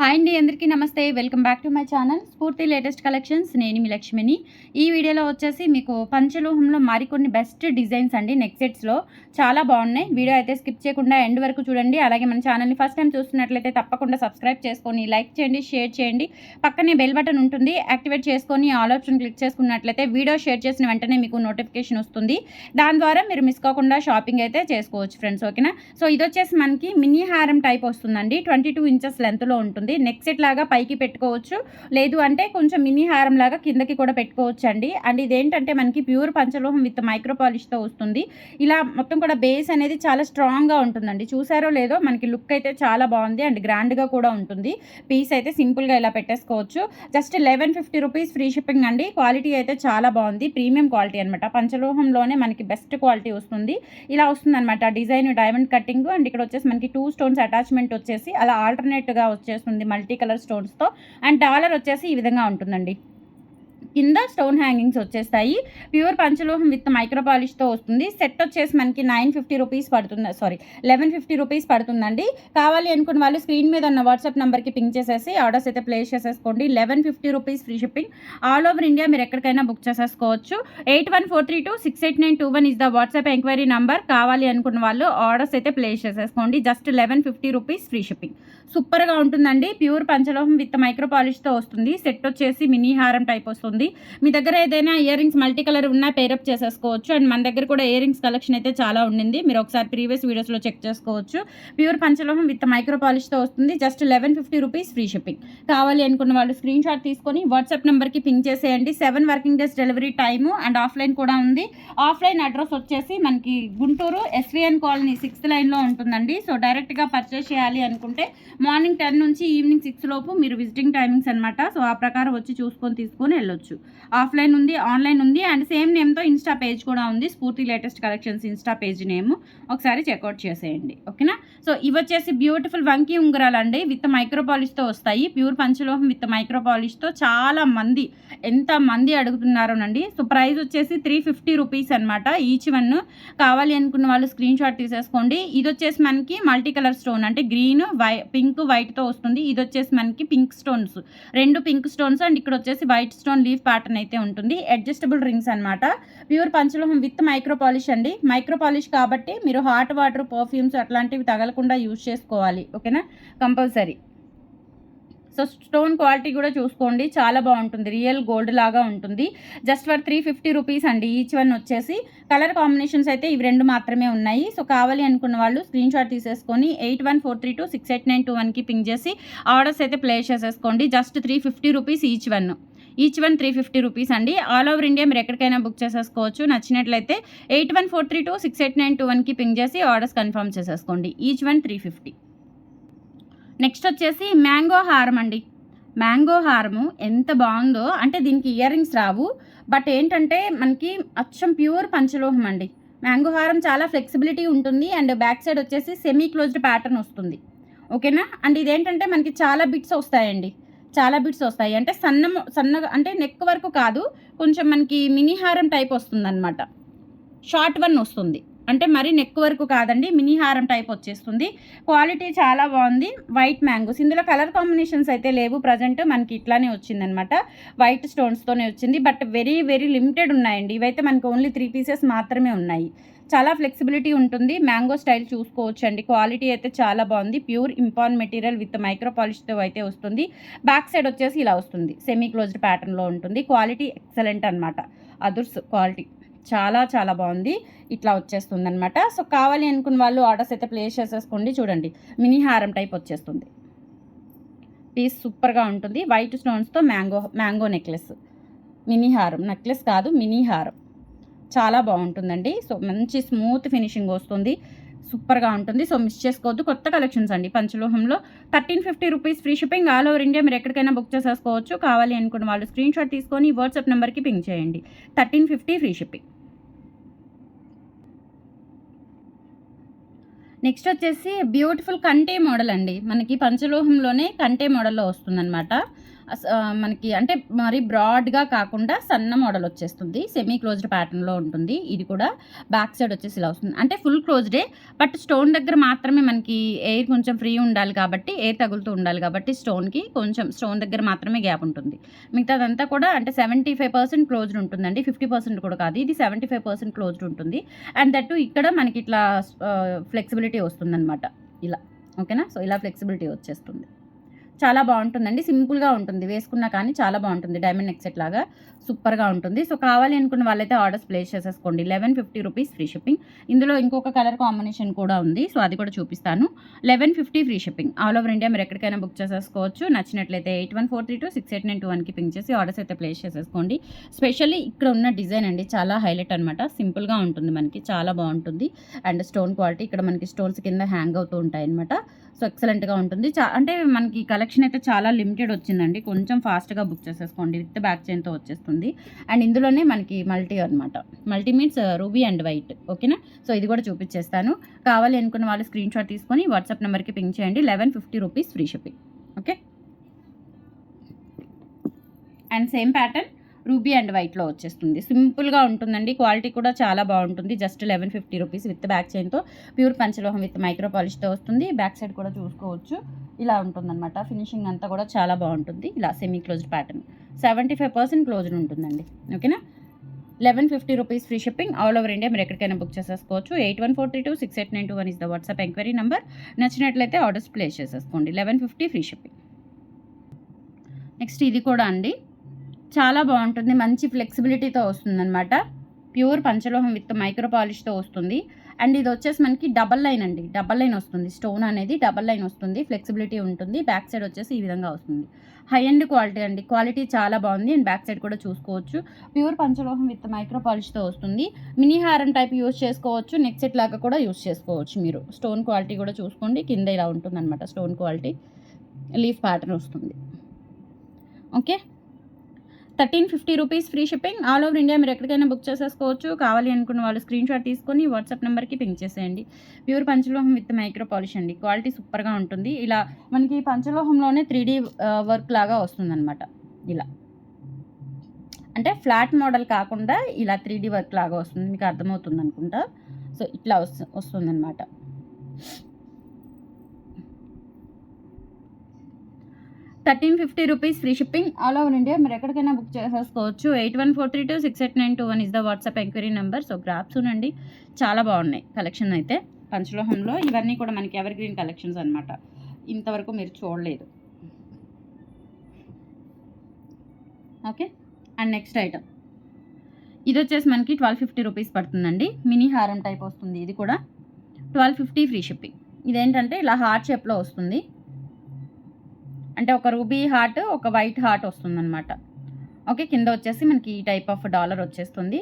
Hi అండి అందరికీ నమస్తే. Welcome back to my channel. Spoorthi latest collections నేను మీ లక్ష్మిని. ఈ వీడియోలో వచ్చేసి మీకు పంచలోహంలో మరికొన్ని బెస్ట్ డిజైన్స్ అండి. నెక్ సెట్స్లో చాలా బాగున్నాయి. వీడియో అయితే స్కిప్ చేయకుండా ఎండ్ వరకు చూడండి. అలాగే మన ఛానల్ని ఫస్ట్ టైం చూస్తున్నట్లయితే తప్పకుండా సబ్స్క్రైబ్ చేసుకొని లైక్ చేయండి షేర్ చేయండి. పక్కనే బెల్ బటన్ ఉంటుంది. యాక్టివేట్ చేసుకొని ఆల్ ఆప్షన్ క్లిక్ చేసుకున్నట్లయితే వీడియో షేర్ చేసిన వెంటనే మీకు నోటిఫికేషన్ వస్తుంది. దాని ద్వారా మీరు మిస్ కాకుండా షాపింగ్ అయితే చేసుకోవచ్చు ఫ్రెండ్స్. ఓకేనా? సో ఇది వచ్చేసి మనకి మినీ హారం టైప్ వస్తుందండి. ట్వంటీ టూ ఇంచెస్ లెంత్లో ఉంటుంది. నెక్ సెట్ లాగా పైకి పెట్టుకోవచ్చు. లేదు అంటే కొంచెం మినీ హారం లాగా కిందకి కూడా పెట్టుకోవచ్చు అండి అండ్ ఇదేంటంటే మనకి ప్యూర్ పంచలోహం విత్ మైక్రో పాలిష్తో వస్తుంది. ఇలా మొత్తం కూడా బేస్ అనేది చాలా స్ట్రాంగ్గా ఉంటుందండి. చూసారో లేదో మనకి లుక్ అయితే చాలా బాగుంది. అండ్ గ్రాండ్గా కూడా ఉంటుంది. పీస్ అయితే సింపుల్గా ఇలా పెట్టేసుకోవచ్చు. Just eleven fifty rupees free shipping అండి. క్వాలిటీ అయితే చాలా బాగుంది. ప్రీమియం క్వాలిటీ అనమాట పంచలోహంలోనే మనకి బెస్ట్ క్వాలిటీ వస్తుంది. ఇలా వస్తుంది అనమాట డిజైన్ డైమండ్ కటింగ్ అండ్ ఇక్కడ వచ్చేసి మనకి టూ స్టోన్స్ అటాచ్మెంట్ వచ్చేసి అలా ఆల్టర్నేట్గా వచ్చేస్తుంది. మల్టీ కలర్ స్టోన్స్తో అండ్ డాలర్ వచ్చేసి ఈ విధంగా ఉంటుందండి. కింద స్టోన్ హ్యాంగింగ్స్ వచ్చేస్తాయి. ప్యూర్ పంచలోహం విత్ మైక్రో పాలిష్తో వస్తుంది. సెట్ వచ్చేసి మనకి నైన్ ఫిఫ్టీ రూపీస్ పడుతుంది. సారీ లెవెన్ ఫిఫ్టీ రూపీస్ పడుతుందండి. కావాలి అనుకున్న వాళ్ళు స్క్రీన్ మీద ఉన్న వాట్సాప్ నెంబర్కి పింక్ చేసేసి ఆర్డర్స్ అయితే ప్లేస్ చేసేసుకోండి. Eleven fifty rupees free shipping. All over India మీరు ఎక్కడికైనా బుక్ చేసేసుకోవచ్చు. Eight one four three two six eight nine two one is the WhatsApp enquiry number. కావాలి అనుకున్న వాళ్ళు ఆర్డర్స్ అయితే ప్లేస్ చేసేసుకోండి. Just eleven fifty rupees free shipping. సూపర్గా ఉంటుందండి. ప్యూర్ పంచలోహం విత్ మైక్రో పాలిష్తో వస్తుంది. సెట్ వచ్చేసి మినీ హారం టైప్ వస్తుంది. మీ దగ్గర ఏదైనా ఇయర్ రింగ్స్ మల్టీ కలర్ ఉన్నా పేరప్ చేసేసుకోవచ్చు. అండ్ మన దగ్గర కూడా ఇయర్ రింగ్స్ కలెక్షన్ అయితే చాలా ఉండింది. మీరు ఒకసారి ప్రీవియస్ వీడియోస్లో చెక్ చేసుకోవచ్చు. ప్యూర్ పంచలోహం విత్ మైక్రో పాలిష్తో వస్తుంది. Just eleven fifty rupees free shipping కావాలి అనుకున్న వాళ్ళు స్క్రీన్ షాట్ తీసుకొని వాట్సాప్ నెంబర్కి పింక్ చేసేయండి. Seven working days delivery time and offline కూడా ఉంది. ఆఫ్లైన్ అడ్రస్ వచ్చేసి మనకి గుంటూరు ఎస్విఎన్ కాలనీ సిక్స్త్ లైన్లో ఉంటుందండి. సో డైరెక్ట్గా పర్చేస్ చేయాలి అనుకుంటే మార్నింగ్ టెన్ నుంచి ఈవినింగ్ సిక్స్ లోపు మీరు విజిటింగ్ టైమింగ్స్ అనమాట సో ఆ ప్రకారం వచ్చి చూసుకొని తీసుకొని వెళ్ళొచ్చు. ఆఫ్లైన్ ఉంది ఆన్లైన్ ఉంది అండ్ సేమ్ నేమ్తో ఇన్స్టా పేజ్ కూడా ఉంది. Spoorthi latest collections Insta page name. ఒకసారి చెక్అవుట్ చేసేయండి. ఓకేనా? సో ఇవి వచ్చేసి బ్యూటిఫుల్ వంకీ ఉంగరాలు అండి విత్ మైక్రోపాలిష్తో వస్తాయి. ప్యూర్ పంచలోహం విత్ మైక్రోపాలిష్తో చాలా మంది ఎంత మంది అడుగుతున్నారోనండి. సో ప్రైస్ వచ్చేసి త్రీ ఫిఫ్టీ రూపీస్ అనమాట ఈచ్ వన్. కావాలి అనుకున్న వాళ్ళు స్క్రీన్ షాట్ తీసేసుకోండి. ఇది వచ్చేసి మనకి మల్టీ కలర్ స్టోన్ అంటే గ్రీన్ వై పింక్ వైట్తో వస్తుంది. ఇది వచ్చేసి మనకి పింక్ స్టోన్స్. రెండు పింక్ స్టోన్స్ అండ్ ఇక్కడ వచ్చేసి వైట్ స్టోన్ లీఫ్ ప్యాటర్న్ అయితే ఉంటుంది. అడ్జస్టబుల్ రింగ్స్ అనమాట pure panchaloham with micro polish అండి. మైక్రో పాలిష్ కాబట్టి మీరు హాట్ వాటర్ పర్ఫ్యూమ్స్ అట్లాంటివి తగలకుండా యూజ్ చేసుకోవాలి. ఓకేనా కంపల్సరీ సో స్టోన్ క్వాలిటీ కూడా చూసుకోండి. చాలా బాగుంటుంది. రియల్ గోల్డ్ లాగా ఉంటుంది. Just for three fifty rupees అండి. ఈచ్ వన్ వచ్చేసి కలర్ కాంబినేషన్స్ అయితే ఇవి రెండు మాత్రమే ఉన్నాయి. సో కావాలి అనుకున్న వాళ్ళు స్క్రీన్ షాట్ తీసేసుకొని eight one four three two six eight nine two వన్కి పింక్ చేసి ఆర్డర్స్ అయితే ప్లేస్ చేసేసుకోండి. Just three fifty rupees each one each one three fifty rupees అండి. ఆల్ ఓవర్ ఇండియా మీరు ఎక్కడికైనా బుక్ చేసేసుకోవచ్చు. నచ్చినట్లయితే eight one four three two six eight nine two వన్కి పింక్ చేసి ఆర్డర్స్ కన్ఫర్మ్ చేసేసుకోండి. Each one three fifty. Next వచ్చేసి mango హారం అండి. మ్యాంగో హారము ఎంత బాగుందో అంటే దీనికి ఇయర్ రింగ్స్ రావు. బట్ ఏంటంటే మనకి అచ్చం ప్యూర్ పంచలోహం అండి. మ్యాంగో హారం చాలా ఫ్లెక్సిబిలిటీ ఉంటుంది. అండ్ బ్యాక్ సైడ్ వచ్చేసి సెమీ క్లోజ్డ్ ప్యాటర్న్ వస్తుంది. ఓకేనా? అండ్ ఇదేంటంటే మనకి చాలా బిట్స్ వస్తాయండి. చాలా బిట్స్ వస్తాయి. అంటే సన్న సన్నగా అంటే నెక్ వరకు కాదు కొంచెం మనకి మినీ హారం టైప్ వస్తుంది అనమాట షార్ట్ వన్ వస్తుంది. అంటే మరీ నెక్ వరకు కాదండి మినీ హారం టైప్ వచ్చేస్తుంది. క్వాలిటీ చాలా బాగుంది. వైట్ మ్యాంగోస్ ఇందులో కలర్ కాంబినేషన్స్ అయితే లేవు. ప్రజెంట్ మనకి ఇట్లానే వచ్చిందనమాట వైట్ స్టోన్స్తోనే వచ్చింది. బట్ వెరీ వెరీ లిమిటెడ్ ఉన్నాయండి. ఇవైతే మనకి ఓన్లీ త్రీ పీసెస్ మాత్రమే ఉన్నాయి. చాలా ఫ్లెక్సిబిలిటీ ఉంటుంది. మ్యాంగో స్టైల్ చూసుకోవచ్చు అండి క్వాలిటీ అయితే చాలా బాగుంది. Pure impon material with micro పాలిష్తో అయితే వస్తుంది. బ్యాక్ సైడ్ వచ్చేసి ఇలా వస్తుంది. సెమీ క్లోజ్డ్ ప్యాటర్న్లో ఉంటుంది. క్వాలిటీ ఎక్సలెంట్ అనమాట అదుర్స్ క్వాలిటీ చాలా చాలా బాగుంది. ఇట్లా వచ్చేస్తుంది అనమాట సో కావాలి అనుకున్న వాళ్ళు ఆర్డర్స్ అయితే ప్లేస్ చేసేసుకోండి. చూడండి. మినీ హారం టైప్ వచ్చేస్తుంది. పీస్ సూపర్గా ఉంటుంది. వైట్ స్టోన్స్తో మ్యాంగో మ్యాంగో నెక్లెస్ మినీ హారం. నెక్లెస్ కాదు మినీ హారం. చాలా బాగుంటుందండి. సో మంచి స్మూత్ ఫినిషింగ్ వస్తుంది. సూపర్గా ఉంటుంది. సో మిస్ చేసుకోవద్దు. కొత్త కలెక్షన్స్ అండి. పంచలోహంలో thirteen fifty rupees free shipping all over India మీరు ఎక్కడికైనా బుక్ చేసేసుకోవచ్చు. కావాలి అనుకున్న వాళ్ళు స్క్రీన్ షాట్ తీసుకొని వాట్సాప్ నెంబర్కి పింక్ చేయండి. Thirteen fifty free shipping. Next వచ్చేసి బ్యూటిఫుల్ కంటే మోడల్ అండి. మనకి పంచలోహంలోనే కంటే మోడల్లో వస్తుందన్నమాట. మనకి అంటే మరి బ్రాడ్గా కాకుండా సన్న మోడల్ వచ్చేస్తుంది. సెమీ క్లోజ్డ్ ప్యాటర్న్లో ఉంటుంది. ఇది కూడా బ్యాక్ సైడ్ వచ్చేసి ఇలా వస్తుంది. అంటే ఫుల్ క్లోజ్డే బట్ స్టోన్ దగ్గర మాత్రమే మనకి ఎయిర్ కొంచెం ఫ్రీ ఉండాలి కాబట్టి ఎయిర్ తగులుతూ ఉండాలి కాబట్టి స్టోన్కి కొంచెం స్టోన్ దగ్గర మాత్రమే గ్యాప్ ఉంటుంది. మిగతాదంతా కూడా అంటే సెవెంటీ ఫైవ్ పర్సెంట్ క్లోజ్డ్ ఉంటుందండి. ఫిఫ్టీ పర్సెంట్ కూడా కాదు. ఇది సెవెంటీ ఫైవ్ పర్సెంట్ క్లోజ్డ్ ఉంటుంది. అండ్ దట్టు ఇక్కడ మనకి ఇట్లా ఫ్లెక్సిబిలిటీ వస్తుందన్నమాట. ఇలా. ఓకేనా? సో ఇలా ఫ్లెక్సిబిలిటీ వచ్చేస్తుంది. చాలా బాగుంటుందండి. సింపుల్గా ఉంటుంది. వేసుకున్నా కానీ చాలా బాగుంటుంది. డైమండ్ నెక్ సెట్ లాగా సూపర్గా ఉంటుంది. సో కావాలి అనుకున్న వాళ్ళైతే ఆర్డర్స్ ప్లేస్ చేసేసుకోండి. Eleven fifty rupees free shipping. ఇందులో ఇంకొక కలర్ కాంబినేషన్ కూడా ఉంది. సో అది కూడా చూపిస్తాను. Eleven fifty free shipping. All over India మీరు ఎక్కడికైనా బుక్ చేసేసుకోవచ్చు. నచ్చినట్లయితే eight one four three two six eight nine two వన్కి పింక్ చేసి ఆర్డర్స్ అయితే ప్లేస్ చేసేసుకోండి. స్పెషల్లీ ఇక్కడ ఉన్న డిజైన్ అండి చాలా హైలైట్ అనమాట సింపుల్గా ఉంటుంది మనకి. చాలా బాగుంటుంది. అండ్ స్టోన్ క్వాలిటీ ఇక్కడ మనకి స్టోన్స్ కింద హ్యాంగ్ అవుతూ ఉంటాయి అనమాట సో ఎక్సలెంట్గా ఉంటుంది. చా అంటే మనకి కలెక్షన్ అయితే చాలా లిమిటెడ్ వచ్చిందండి. కొంచెం ఫాస్ట్గా బుక్ చేసేసుకోండి. విత్ బ్యాక్ చైన్తో వచ్చేస్తుంది. అండ్ ఇందులోనే మనకి మల్టీ అనమాట multi means ruby and white. ఓకేనా? సో ఇది కూడా చూపించేస్తాను కావాలి అనుకున్న వాళ్ళు స్క్రీన్ షాట్ తీసుకొని వాట్సాప్ నెంబర్కి పింక్ చేయండి. Eleven fifty rupees free shipping. Okay? And same pattern ruby and వైట్లో వచ్చేస్తుంది. సింపుల్గా ఉంటుందండి. క్వాలిటీ కూడా చాలా బాగుంటుంది. Just eleven fifty rupees with back చైన్తో pure పంచలోహం with micro పాలిష్తో వస్తుంది. బ్యాక్ సైడ్ కూడా చూసుకోవచ్చు. ఇలా ఉంటుందన్నమాట. ఫినిషింగ్ అంతా కూడా చాలా బాగుంటుంది. ఇలా semi closed pattern seventy five percent closed ఉంటుందండి. ఓకేనా? Eleven fifty rupees free shipping all over India. మీరు ఎక్కడికైనా బుక్ చేసేసుకోవచ్చు. Eight one four three two six eight nine two one is the WhatsApp enquiry number. నచ్చినట్లయితే orders place చేసేసుకోండి. Eleven fifty free shipping. Next ఇది కూడా అండి. చాలా బాగుంటుంది. మంచి ఫ్లెక్సిబిలిటీతో వస్తుందన్నమాట. ప్యూర్ పంచలోహం విత్ మైక్రో పాలిష్తో వస్తుంది. అండ్ ఇది వచ్చేసి మనకి డబల్ లైన్ అండి. డబల్ లైన్ వస్తుంది. స్టోన్ అనేది డబల్ లైన్ వస్తుంది. ఫ్లెక్సిబిలిటీ ఉంటుంది. బ్యాక్ సైడ్ వచ్చేసి ఈ విధంగా వస్తుంది. హై అండ్ క్వాలిటీ అండి. క్వాలిటీ చాలా బాగుంది. అండ్ బ్యాక్ సైడ్ కూడా చూసుకోవచ్చు. ప్యూర్ పంచలోహం విత్ మైక్రో పాలిష్తో వస్తుంది. మినీ హారం టైప్ యూస్ చేసుకోవచ్చు. నెక్ సెట్ లాగా కూడా యూస్ చేసుకోవచ్చు మీరు. స్టోన్ క్వాలిటీ కూడా చూసుకోండి. కింద ఇలా ఉంటుందన్నమాట స్టోన్ క్వాలిటీ. లీఫ్ ప్యాటర్న్ వస్తుంది. Okay? Thirteen fifty rupees free shipping all over India మీరు ఎక్కడికైనా బుక్ చేసేసుకోవచ్చు. కావాలి అనుకున్న వాళ్ళు స్క్రీన్ షాట్ తీసుకొని వాట్సాప్ నెంబర్కి పింక్ చేసేయండి. Pure panchaloham with micro polish అండి. క్వాలిటీ సూపర్గా ఉంటుంది. ఇలా మనకి పంచలోహంలోనే త్రీ డీ వర్క్ లాగా వస్తుందన్నమాట. ఇలా. అంటే ఫ్లాట్ మోడల్ కాకుండా ఇలా త్రీ డీ వర్క్ లాగా వస్తుంది. మీకు అర్థమవుతుంది అనుకుంటా సో ఇట్లా వస్తు వస్తుందన్నమాట. Thirteen fifty rupees free shipping all over India. మీరు ఎక్కడికైనా బుక్ చేసేసుకోవచ్చు eight one four three two six eight nine two one is the WhatsApp enquiry number. So grasp ఉండండి చాలా బాగున్నాయి కలెక్షన్ అయితే. పంచలోహంలో ఇవన్నీ కూడా మనకి ఎవర్ గ్రీన్ కలెక్షన్స్ అనమాట ఇంతవరకు మీరు చూడలేదు. ఓకే? అండ్ నెక్స్ట్ ఐటమ్ ఇది వచ్చేసి మనకి ట్వెల్వ్ ఫిఫ్టీ రూపీస్ పడుతుందండి. మినీ హారం టైప్ వస్తుంది ఇది కూడా. Twelve fifty free shipping. ఇదేంటంటే ఇలా హార్ట్ షేప్లో వస్తుంది. అంటే ఒక రూబీ హార్ట్ ఒక వైట్ హార్ట్ వస్తుందన్నమాట. ఓకే కింద వచ్చేసి మనకి ఈ టైప్ ఆఫ్ డాలర్ వచ్చేస్తుంది.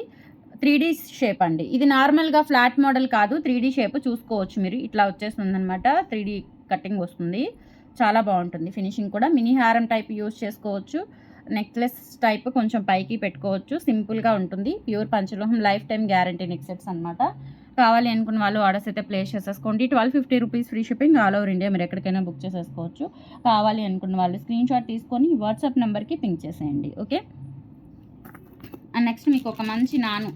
త్రీ డీ షేప్ అండి. ఇది నార్మల్గా ఫ్లాట్ మోడల్ కాదు త్రీ డీ షేప్ చూసుకోవచ్చు మీరు. ఇట్లా వచ్చేస్తుంది అనమాట త్రీ డీ కటింగ్ వస్తుంది. చాలా బాగుంటుంది. ఫినిషింగ్ కూడా మినీ హారం టైప్ యూస్ చేసుకోవచ్చు. నెక్లెస్ టైప్ కొంచెం పైకి పెట్టుకోవచ్చు. సింపుల్గా ఉంటుంది. ప్యూర్ పంచలోహం లైఫ్ టైం గ్యారంటీ నెక్సెట్స్ అనమాట కావాలి అనుకున్న వాళ్ళు ఆర్డర్స్ అయితే ప్లేస్ చేసేసుకోండి. Twelve fifty rupees free shipping all over India మీరు ఎక్కడికైనా బుక్ చేసేసుకోవచ్చు. కావాలి అనుకున్న వాళ్ళు స్క్రీన్ షాట్ తీసుకొని వాట్సాప్ నెంబర్కి పింక్ చేసేయండి. ఓకే అండ్ నెక్స్ట్ మీకు ఒక మంచి నాను.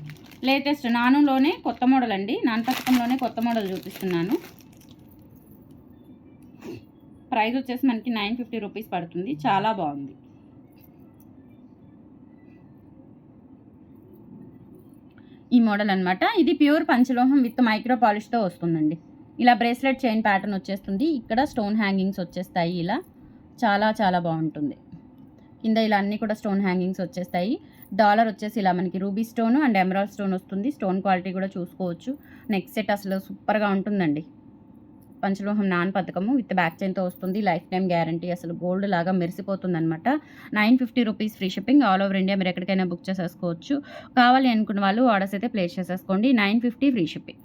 లేటెస్ట్ నానులోనే కొత్త మోడల్ అండి. నాన్ పథకంలోనే కొత్త మోడల్ చూపిస్తున్నాను. ప్రైస్ వచ్చేసి మనకి నైన్ ఫిఫ్టీ రూపీస్ పడుతుంది. చాలా బాగుంది. మోడల్ అనమాట ఇది ప్యూర్ పంచలోహం విత్ మైక్రో పాలిష్తో వస్తుందండి. ఇలా బ్రేస్లెట్ చైన్ ప్యాటర్న్ వచ్చేస్తుంది. ఇక్కడ స్టోన్ హ్యాంగింగ్స్ వచ్చేస్తాయి ఇలా. చాలా చాలా బాగుంటుంది. కింద ఇలా అన్నీ కూడా స్టోన్ హ్యాంగింగ్స్ వచ్చేస్తాయి. డాలర్ వచ్చేసి ఇలా మనకి ruby stone and emerald stone వస్తుంది. స్టోన్ క్వాలిటీ కూడా చూసుకోవచ్చు. నెక్స్ట్ సెట్ అసలు సూపర్గా ఉంటుందండి. పంచలోహం నాన్ పథకము విత్ బ్యాక్ చైన్తో వస్తుంది. Lifetime guarantee. అసలు గోల్డ్ లాగా మెరిసిపోతుంది అనమాట nine fifty rupees free shipping all over India. మీరు ఎక్కడికైనా బుక్ చేసేసుకోవచ్చు. కావాలి అనుకున్న వాళ్ళు ఆర్డర్స్ అయితే ప్లేస్ చేసేసుకోండి. Nine fifty free shipping.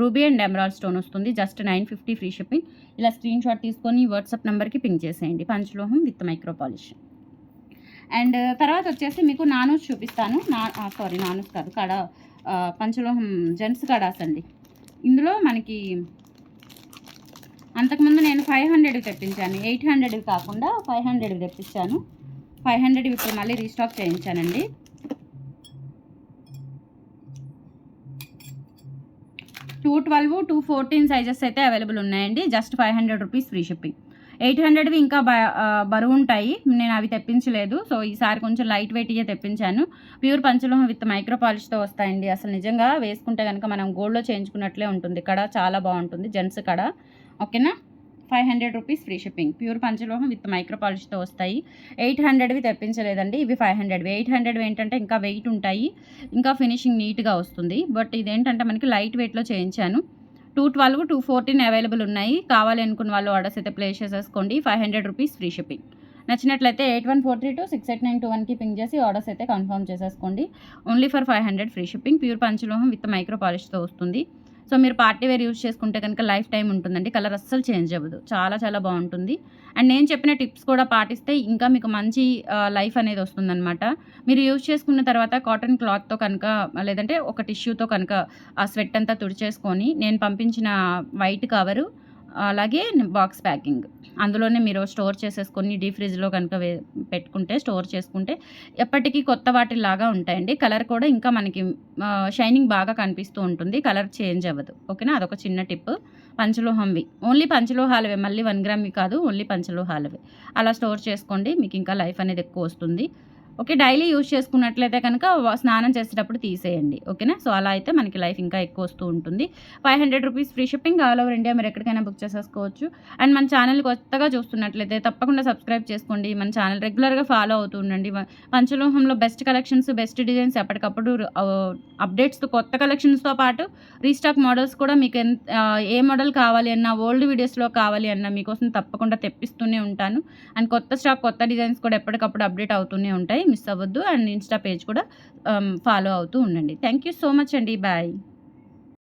Ruby and emerald stone వస్తుంది. Just nine fifty free shipping. ఇలా స్క్రీన్ షాట్ తీసుకొని వాట్సాప్ నెంబర్కి పింక్ చేసేయండి. పంచలోహం విత్ మైక్రో పాలిష్. అండ్ తర్వాత వచ్చేసి మీకు నానూస్ చూపిస్తాను. నా సారీ నానూస్ కాదు కడ పంచలోహం జెంట్స్ కడాస్ అండి. ఇందులో మనకి అంతకుముందు నేను ఫైవ్ హండ్రెడ్కి తెప్పించాను. ఎయిట్ హండ్రెడ్కి కాకుండా ఫైవ్ హండ్రెడ్కి తెప్పించాను. ఫైవ్ హండ్రెడ్ ఇప్పుడు మళ్ళీ restock చేయించానండి. Two twelve two fourteen sizes అయితే అవైలబుల్ ఉన్నాయండి. Just five hundred rupees free shipping. Eight హండ్రెడ్వి ఇంకా బ బరువు ఉంటాయి. నేను అవి తెప్పించలేదు. సో ఈసారి కొంచెం లైట్ వెయిట్గా తెప్పించాను. ప్యూర్ పంచలోహం విత్ మైక్రో పాలిష్తో వస్తాయండి. అసలు నిజంగా వేసుకుంటే కనుక మనం గోల్డ్లో చేయించుకున్నట్లే ఉంటుంది. కడ చాలా బాగుంటుంది. జెంట్స్ కడ. ఓకేనా? Five hundred rupees free shipping. Pure పంచలోహం with micro పాలిష్తో వస్తాయి. ఎయిట్ హండ్రెడ్వి తెప్పించలేదండి. ఇవి ఫైవ్ హండ్రెడ్వి ఎయిట్ హండ్రెడ్వి ఏంటంటే ఇంకా వెయిట్ ఉంటాయి. ఇంకా ఫినిషింగ్ నీట్గా వస్తుంది. బట్ ఇదేంటంటే మనకి లైట్ వెయిట్లో చేయించాను. Two twelve two fourteen available ఉన్నాయి. కావాలి అనుకున్న వాళ్ళు ఆర్డర్స్ అయితే ప్లేస్ చేసేసుకోండి five hundred rupees free shipping. నచ్చినట్లయితే eight one four three two six eight nine two వన్కి పింక్ చేసి ఆర్డర్స్ అయితే కన్ఫర్మ్ చేసేసుకోండి. Only for five hundred free shipping. Pure పంచలోహం with micro పాలిష్తో వస్తుంది. సో మీరు పార్టీ వేర్ యూజ్ చేసుకుంటే కనుక లైఫ్ టైం ఉంటుందండి. కలర్ అస్సలు చేంజ్ అవ్వదు. చాలా చాలా బాగుంటుంది. అండ్ నేను చెప్పిన టిప్స్ కూడా పాటిస్తే ఇంకా మీకు మంచి లైఫ్ అనేది వస్తుందన్నమాట. మీరు యూజ్ చేసుకున్న తర్వాత కాటన్ క్లాత్తో కనుక లేదంటే ఒక టిష్యూతో కనుక ఆ స్వెట్ అంతా తుడిచేసుకొని నేను పంపించిన వైట్ కవరు అలాగే బాక్స్ ప్యాకింగ్ అందులోనే మీరు స్టోర్ చేసేసుకొని డీ ఫ్రిడ్జ్లో కనుక వే పెట్టుకుంటే స్టోర్ చేసుకుంటే ఎప్పటికీ కొత్త వాటిలాగా ఉంటాయండి. కలర్ కూడా ఇంకా మనకి షైనింగ్ బాగా కనిపిస్తూ ఉంటుంది. కలర్ చేంజ్ అవ్వదు. ఓకేనా? అదొక చిన్న టిప్ పంచలోహంవి. ఓన్లీ పంచలోహాలవే. మళ్ళీ వన్ గ్రామ్వి కాదు ఓన్లీ పంచలోహాలవే. అలా స్టోర్ చేసుకోండి. మీకు ఇంకా లైఫ్ అనేది ఎక్కువ వస్తుంది. ఓకే డైలీ యూజ్ చేసుకున్నట్లయితే కనుక స్నానం చేసేటప్పుడు తీసేయండి. ఓకేనా? సో అలా అయితే మనకి లైఫ్ ఇంకా ఎక్కువ వస్తూ ఉంటుంది. Five hundred rupees free shipping all over India మీరు ఎక్కడికైనా బుక్ చేసేసుకోవచ్చు. అండ్ మన ఛానల్ కొత్తగా చూస్తున్నట్లయితే తప్పకుండా సబ్స్క్రైబ్ చేసుకోండి. మన ఛానల్ రెగ్యులర్గా ఫాలో అవుతూ ఉండండి. పంచలోహంలో బెస్ట్ కలెక్షన్స్ బెస్ట్ డిజైన్స్ ఎప్పటికప్పుడు అప్డేట్స్ కొత్త కలెక్షన్స్తో పాటు రీస్టాక్ మోడల్స్ కూడా మీకు ఎంత ఏ మోడల్ కావాలి అన్నా ఓల్డ్ వీడియోస్లో కావాలి అన్నా మీకోసం తప్పకుండా తెప్పిస్తూనే ఉంటాను. అండ్ కొత్త స్టాక్ కొత్త డిజైన్స్ కూడా ఎప్పటికప్పుడు అప్డేట్ అవుతూనే ఉంటాయి. మిస్ అవ్వద్దు. అండ్ ఇన్స్టా పేజ్ కూడా ఫాలో అవుతూ ఉండండి. థ్యాంక్ యూ సో మచ్ అండి. బాయ్